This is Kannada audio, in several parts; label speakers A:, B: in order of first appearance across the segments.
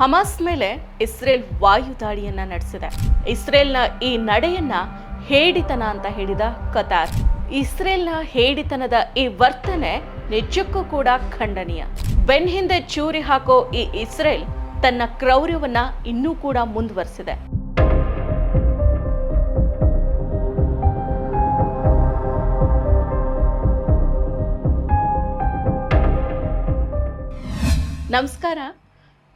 A: ಹಮಾಸ್ ಮೇಲೆ ಇಸ್ರೇಲ್ ವಾಯು ದಾಳಿಯನ್ನ ನಡೆಸಿದೆ. ಇಸ್ರೇಲ್ನ ಈ ನಡೆಯನ್ನ ಹೇಡಿತನ ಅಂತ ಹೇಳಿದ ಕತಾರ್. ಇಸ್ರೇಲ್ನ ಹೇಡಿತನದ ಈ ವರ್ತನೆ ನಿಜಕ್ಕೂ ಕೂಡ ಖಂಡನೀಯ. ಬೆನ್ ಹಿಂದೆ ಚೂರಿ ಹಾಕೋ ಈ ಇಸ್ರೇಲ್ ತನ್ನ ಕ್ರೌರ್ಯವನ್ನ ಇನ್ನೂ ಕೂಡ ಮುಂದುವರೆಸಿದೆ. ನಮಸ್ಕಾರ.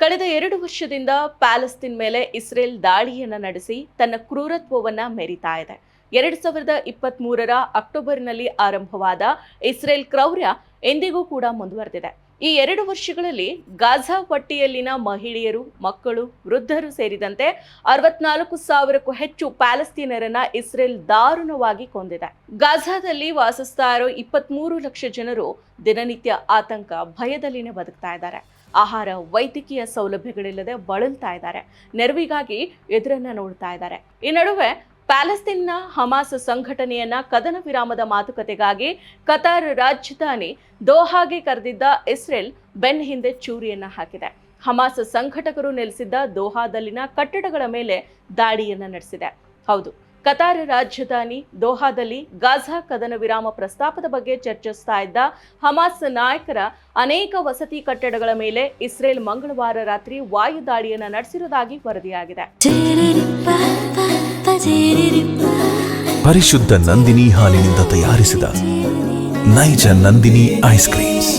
A: ಕಳೆದ ಎರಡು ವರ್ಷದಿಂದ ಪ್ಯಾಲೆಸ್ತೀನ್ ಮೇಲೆ ಇಸ್ರೇಲ್ ದಾಳಿಯನ್ನು ನಡೆಸಿ ತನ್ನ ಕ್ರೂರತ್ವವನ್ನ ಮೆರಿತಾ ಇದೆ. ಎರಡು ಸಾವಿರದ ಇಪ್ಪತ್ತ್ ಮೂರರ ಅಕ್ಟೋಬರ್ನಲ್ಲಿ ಆರಂಭವಾದ ಇಸ್ರೇಲ್ ಕ್ರೌರ್ಯ ಎಂದಿಗೂ ಕೂಡ ಮುಂದುವರೆದಿದೆ. ಈ ಎರಡು ವರ್ಷಗಳಲ್ಲಿ ಗಾಝಾ ಪಟ್ಟಿಯಲ್ಲಿನ ಮಹಿಳೆಯರು, ಮಕ್ಕಳು, ವೃದ್ಧರು ಸೇರಿದಂತೆ ಅರವತ್ನಾಲ್ಕು ಸಾವಿರಕ್ಕೂ ಹೆಚ್ಚು ಪ್ಯಾಲೆಸ್ತೀನರನ್ನ ಇಸ್ರೇಲ್ ದಾರುಣವಾಗಿ ಕೊಂದಿದೆ. ಗಾಝಾದಲ್ಲಿ ವಾಸಿಸ್ತಾ ಇರೋ ಇಪ್ಪತ್ಮೂರು ಲಕ್ಷ ಜನರು ದಿನನಿತ್ಯ ಆತಂಕ, ಭಯದಲ್ಲಿನೇ ಬದುಕ್ತಾ ಇದ್ದಾರೆ. ಆಹಾರ, ವೈದ್ಯಕೀಯ ಸೌಲಭ್ಯಗಳಿಲ್ಲದೆ ಬಳಲ್ತಾ ಇದ್ದಾರೆ. ನೆರವಿಗಾಗಿ ಎದುರನ್ನ ನೋಡ್ತಾ ಇದ್ದಾರೆ. ಈ ನಡುವೆ ಪ್ಯಾಲೆಸ್ತೀನ್ನ ಹಮಾಸ್ ಸಂಘಟನೆಯನ್ನ ಕದನ ವಿರಾಮದ ಮಾತುಕತೆಗಾಗಿ ಕತಾರ್ ರಾಜಧಾನಿ ದೋಹಾಗೆ ಕರೆದಿದ್ದ ಇಸ್ರೇಲ್ ಬೆನ್ ಹಿಂದೆ ಚೂರಿಯನ್ನ ಹಾಕಿದೆ. ಹಮಾಸ್ ಸಂಘಟಕರು ನೆಲೆಸಿದ್ದ ದೋಹಾದಲ್ಲಿನ ಕಟ್ಟಡಗಳ ಮೇಲೆ ದಾಳಿಯನ್ನ ನಡೆಸಿದೆ. ಹೌದು ಕತಾರ್ ರಾಜಧಾನಿ ದೋಹಾದಲ್ಲಿ ಗಾಜಾ ಕದನ ವಿರಾಮ ಪ್ರಸ್ತಾಪದ ಬಗ್ಗೆ ಚರ್ಚಿಸ್ತಾ ಇದ್ದ ಹಮಾಸ್ ನಾಯಕರ ಅನೇಕ ವಸತಿ ಕಟ್ಟಡಗಳ ಮೇಲೆ ಇಸ್ರೇಲ್ ಮಂಗಳವಾರ ರಾತ್ರಿ ವಾಯು ದಾಳಿಯನ್ನ ನಡೆಸಿರುವುದಾಗಿ ವರದಿಯಾಗಿದೆ.
B: ಪರಿಶುದ್ಧ ನಂದಿನಿ ಹಾಲಿನಿಂದ ತಯಾರಿಸಿದ ನೈಜ ನಂದಿನಿ ಐಸ್ ಕ್ರೀಮ್ಸ್.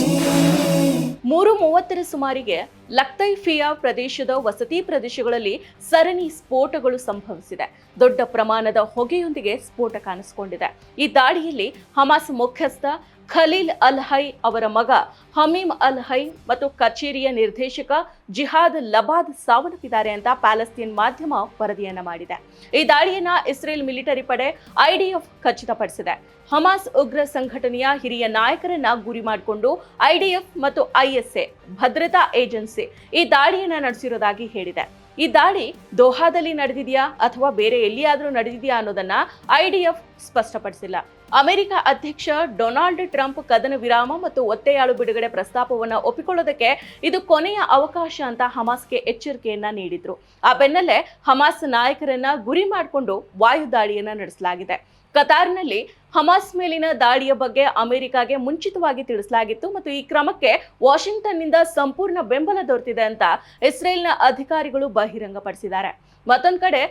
A: ಮೂರು ಮೂವತ್ತರ ಸುಮಾರಿಗೆ ಲಕ್ತೈಫಿಯಾ ಪ್ರದೇಶದ ವಸತಿ ಪ್ರದೇಶಗಳಲ್ಲಿ ಸರಣಿ ಸ್ಫೋಟಗಳು ಸಂಭವಿಸಿದೆ. ದೊಡ್ಡ ಪ್ರಮಾಣದ ಹೊಗೆಯೊಂದಿಗೆ ಸ್ಫೋಟ ಕಾಣಿಸಿಕೊಂಡಿದೆ. ಈ ದಾಳಿಯಲ್ಲಿ ಹಮಾಸ್ ಮುಖ್ಯಸ್ಥ ಖಲೀಲ್ ಅಲ್ ಹೈ ಅವರ ಮಗ ಹಮೀಮ್ ಅಲ್ ಹೈ ಮತ್ತು ಕಚೇರಿಯ ನಿರ್ದೇಶಕ ಜಿಹಾದ್ ಲಬಾದ್ ಸಾವನ್ನಪ್ಪಿದ್ದಾರೆ ಅಂತ ಪ್ಯಾಲೆಸ್ತೀನ್ ಮಾಧ್ಯಮ ವರದಿಯನ್ನ ಮಾಡಿದೆ. ಈ ದಾಳಿಯನ್ನ ಇಸ್ರೇಲ್ ಮಿಲಿಟರಿ ಪಡೆ ಐಡಿಎಫ್ ಖಚಿತಪಡಿಸಿದೆ. ಹಮಾಸ್ ಉಗ್ರ ಸಂಘಟನೆಯ ಹಿರಿಯ ನಾಯಕರನ್ನ ಗುರಿ ಮಾಡಿಕೊಂಡು ಐಡಿಎಫ್ ಮತ್ತು ಐಎಸ್ಎ ಭದ್ರತಾ ಏಜೆನ್ಸಿ ಈ ದಾಳಿಯನ್ನ ನಡೆಸಿರೋದಾಗಿ ಹೇಳಿದೆ. ಈ ದಾಳಿ ದೋಹಾದಲ್ಲಿ ನಡೆದಿದೆಯಾ ಅಥವಾ ಬೇರೆ ಎಲ್ಲಿಯಾದರೂ ನಡೆದಿದೆಯಾ ಅನ್ನೋದನ್ನ ಐಡಿಎಫ್ ಸ್ಪಷ್ಟಪಡಿಸಿಲ್ಲ. ಅಮೆರಿಕ ಅಧ್ಯಕ್ಷ ಡೊನಾಲ್ಡ್ ಟ್ರಂಪ್ ಕದನ ವಿರಾಮ ಮತ್ತು ಒತ್ತೆಯಾಳು ಬಿಡುಗಡೆ ಪ್ರಸ್ತಾಪವನ್ನು ಒಪ್ಪಿಕೊಳ್ಳೋದಕ್ಕೆ ಇದು ಕೊನೆಯ ಅವಕಾಶ ಅಂತ ಹಮಾಸ್ಗೆ ಎಚ್ಚರಿಕೆಯನ್ನ ನೀಡಿದ್ರು. ಆ ಬೆನ್ನಲ್ಲೇ ಹಮಾಸ್ ನಾಯಕರನ್ನ ಗುರಿ ಮಾಡಿಕೊಂಡು ವಾಯು ದಾಳಿಯನ್ನ ನಡೆಸಲಾಗಿದೆ. ಕತಾರ್ನಲ್ಲಿ ಹಮಾಸ್ ಮೇಲಿನ ದಾಳಿಯ ಬಗ್ಗೆ ಅಮೆರಿಕಾಗೆ ಮುಂಚಿತವಾಗಿ ತಿಳಿಸಲಾಗಿತ್ತು ಮತ್ತು ಈ ಕ್ರಮಕ್ಕೆ ವಾಷಿಂಗ್ಟನ್ನಿಂದ ಸಂಪೂರ್ಣ ಬೆಂಬಲ ದೊರೆತಿದೆ ಅಂತ ಇಸ್ರೇಲ್ನ ಅಧಿಕಾರಿಗಳು ಬಹಿರಂಗಪಡಿಸಿದ್ದಾರೆ. ಮತ್ತೊಂದು ಕಡೆ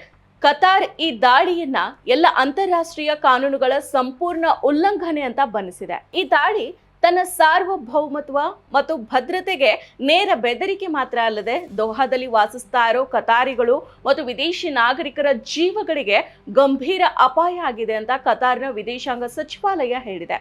A: ಕತಾರ್ ಈ ದಾಳಿಯನ್ನ ಎಲ್ಲ ಅಂತಾರಾಷ್ಟ್ರೀಯ ಕಾನೂನುಗಳ ಸಂಪೂರ್ಣ ಉಲ್ಲಂಘನೆ ಅಂತ ಬಣ್ಣಿಸಿದೆ. ಈ ದಾಳಿ ತನ್ನ ಸಾರ್ವಭೌಮತ್ವ ಮತ್ತು ಭದ್ರತೆಗೆ ನೇರ ಬೆದರಿಕೆ ಮಾತ್ರ ಅಲ್ಲದೆ ದೋಹಾದಲ್ಲಿ ವಾಸಿಸ್ತಾ ಇರೋ ಕತಾರಿಗಳು ಮತ್ತು ವಿದೇಶಿ ನಾಗರಿಕರ ಜೀವಗಳಿಗೆ ಗಂಭೀರ ಅಪಾಯ ಆಗಿದೆ ಅಂತ ಕತಾರ್ನ ವಿದೇಶಾಂಗ ಸಚಿವಾಲಯ ಹೇಳಿದೆ.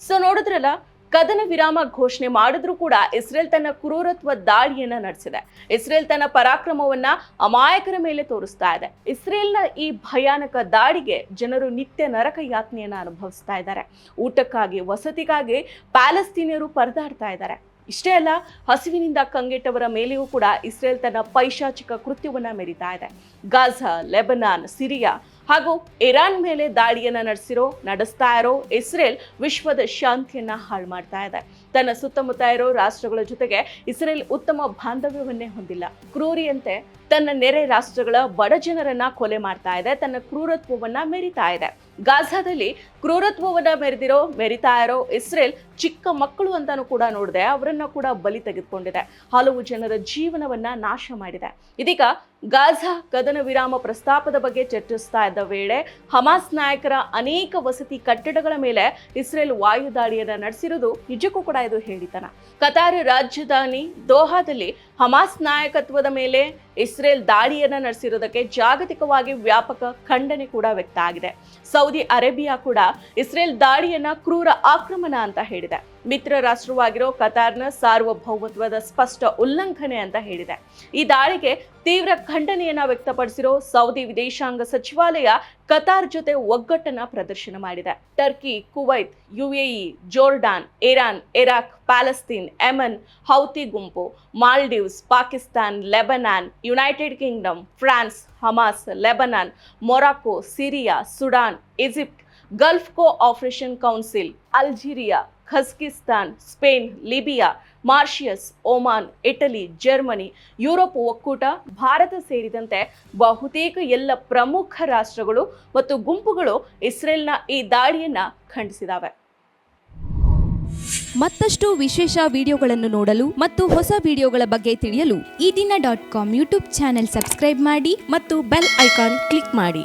A: ಸೊ ನೋಡಿದ್ರಲ್ಲ ಕದನ ವಿರಾಮ ಘೋಷಣೆ ಮಾಡಿದ್ರೂ ಕೂಡ ಇಸ್ರೇಲ್ ತನ್ನ ಕ್ರೂರತ್ವ ದಾಳಿಯನ್ನ ನಡೆಸಿದೆ. ಇಸ್ರೇಲ್ ತನ್ನ ಪರಾಕ್ರಮವನ್ನ ಅಮಾಯಕರ ಮೇಲೆ ತೋರಿಸ್ತಾ ಇದೆ. ಇಸ್ರೇಲ್ನ ಈ ಭಯಾನಕ ದಾಳಿಗೆ ಜನರು ನಿತ್ಯ ನರಕ ಯಾತನೆಯನ್ನ ಅನುಭವಿಸ್ತಾ ಇದ್ದಾರೆ. ಊಟಕ್ಕಾಗಿ, ವಸತಿಗಾಗಿ ಪ್ಯಾಲೆಸ್ತೀನಿಯರು ಪರದಾಡ್ತಾ ಇದ್ದಾರೆ. ಇಷ್ಟೇ ಅಲ್ಲ, ಹಸಿವಿನಿಂದ ಕಂಗೆಟ್ಟವರ ಮೇಲೆಯೂ ಕೂಡ ಇಸ್ರೇಲ್ ತನ್ನ ಪೈಶಾಚಿಕ ಕೃತ್ಯವನ್ನ ಮೆರಿತಾ ಇದೆ. ಗಾಝಾ ಲೆಬನಾನ್, ಸಿರಿಯಾ ಹಾಗೂ ಇರಾನ್ ಮೇಲೆ ದಾಳಿಯನ್ನು ನಡೆಸಿರೋ, ನಡೆಸ್ತಾ ಇರೋ ಇಸ್ರೇಲ್ ವಿಶ್ವದ ಶಾಂತಿಯನ್ನ ಹಾಳು ಮಾಡ್ತಾ ಇದೆ. ತನ್ನ ಸುತ್ತಮುತ್ತ ಇರೋ ರಾಷ್ಟ್ರಗಳ ಜೊತೆಗೆ ಇಸ್ರೇಲ್ ಉತ್ತಮ ಬಾಂಧವ್ಯವನ್ನೇ ಹೊಂದಿಲ್ಲ. ಕ್ರೂರಿಯಂತೆ ತನ್ನ ನೆರೆ ರಾಷ್ಟ್ರಗಳ ಬಡ ಜನರನ್ನ ಕೊಲೆ ಮಾಡ್ತಾ ಇದೆ, ತನ್ನ ಕ್ರೂರತ್ವವನ್ನ ಮೆರಿತಾ ಇದೆ. ಗಾಜಾದಲ್ಲಿ ಕ್ರೂರತ್ವವನ್ನ ಮೆರೆದಿರೋ ಮೆರಿತಾ ಇರೋ ಇಸ್ರೇಲ್ ಚಿಕ್ಕ ಮಕ್ಕಳು ಅಂತಾನು ಕೂಡ ನೋಡಿದೆ. ಅವರನ್ನ ಕೂಡ ಬಲಿ ತೆಗೆದುಕೊಂಡಿದೆ. ಹಲವು ಜನರ ಜೀವನವನ್ನ ನಾಶ ಮಾಡಿದೆ. ಇದೀಗ ಗಾಜಾ ಕದನ ವಿರಾಮ ಪ್ರಸ್ತಾಪದ ಬಗ್ಗೆ ಚರ್ಚಿಸ್ತಾ ಇದ್ದ ವೇಳೆ ಹಮಾಸ್ ನಾಯಕರ ಅನೇಕ ವಸತಿ ಕಟ್ಟಡಗಳ ಮೇಲೆ ಇಸ್ರೇಲ್ ವಾಯು ದಾಳಿಯನ್ನ ನಡೆಸಿರುವುದು ನಿಜಕ್ಕೂ ಕೂಡ ಇದು ಹೇಳಿತನ. ಕತಾರ್ ರಾಜಧಾನಿ ದೋಹಾದಲ್ಲಿ ಹಮಾಸ್ ನಾಯಕತ್ವದ ಮೇಲೆ ಇಸ್ರೇಲ್ ದಾಳಿಯನ್ನ ನಡೆಸಿರುವುದಕ್ಕೆ ಜಾಗತಿಕವಾಗಿ ವ್ಯಾಪಕ ಖಂಡನೆ ಕೂಡ ವ್ಯಕ್ತ ಆಗಿದೆ. ಸೌದಿ ಅರೇಬಿಯಾ ಕೂಡ ಇಸ್ರೇಲ್ ದಾಳಿಯನ್ನ ಕ್ರೂರ ಆಕ್ರಮಣ ಅಂತ ಹೇಳಿದೆ. ಮಿತ್ರ ರಾಷ್ಟ್ರವಾಗಿರೋ ಕತಾರ್ನ ಸಾರ್ವಭೌಮತ್ವದ ಸ್ಪಷ್ಟ ಉಲ್ಲಂಘನೆ ಅಂತ ಹೇಳಿದೆ. ಈ ದಾಳಿಗೆ ತೀವ್ರ ಖಂಡನೆಯನ್ನ ವ್ಯಕ್ತಪಡಿಸಿರೋ ಸೌದಿ ವಿದೇಶಾಂಗ ಸಚಿವಾಲಯ ಕತಾರ್ ಜೊತೆ ಒಗ್ಗಟ್ಟನ್ನ ಪ್ರದರ್ಶನ ಮಾಡಿದೆ. Turkey, Kuwait, UAE, Jordan, Iran, Iraq, Palestine Yemen Houthi ಗುಂಪು, Maldives, Pakistan, Lebanon, United Kingdom, France, Hamas, Lebanon Morocco Syria, Sudan, Egypt, Gulf cooperation Council, Algeria Kazakhstan, Spain, Libya, Mauritius, Oman, Italy, Germany, Europe ಒಕ್ಕೂಟ, ಭಾರತ ಸೇರಿದಂತೆ ಬಹುತೇಕ ಎಲ್ಲ ಪ್ರಮುಖ ರಾಷ್ಟ್ರಗಳು ಮತ್ತು ಗುಂಪುಗಳು ಇಸ್ರೇಲ್ನ ಈ ದಾಳಿಯನ್ನ ಖಂಡಿಸಿದಾವೆ.
C: ಮತ್ತಷ್ಟು ವಿಶೇಷ ವಿಡಿಯೋಗಳನ್ನು ನೋಡಲು ಮತ್ತು ಹೊಸ ವಿಡಿಯೋಗಳ ಬಗ್ಗೆ ತಿಳಿಯಲು
D: Ee Dina dot com YouTube channel subscribe ಮಾಡಿ
C: ಮತ್ತು ಬೆಲ್ ಐಕಾನ್ ಕ್ಲಿಕ್ ಮಾಡಿ.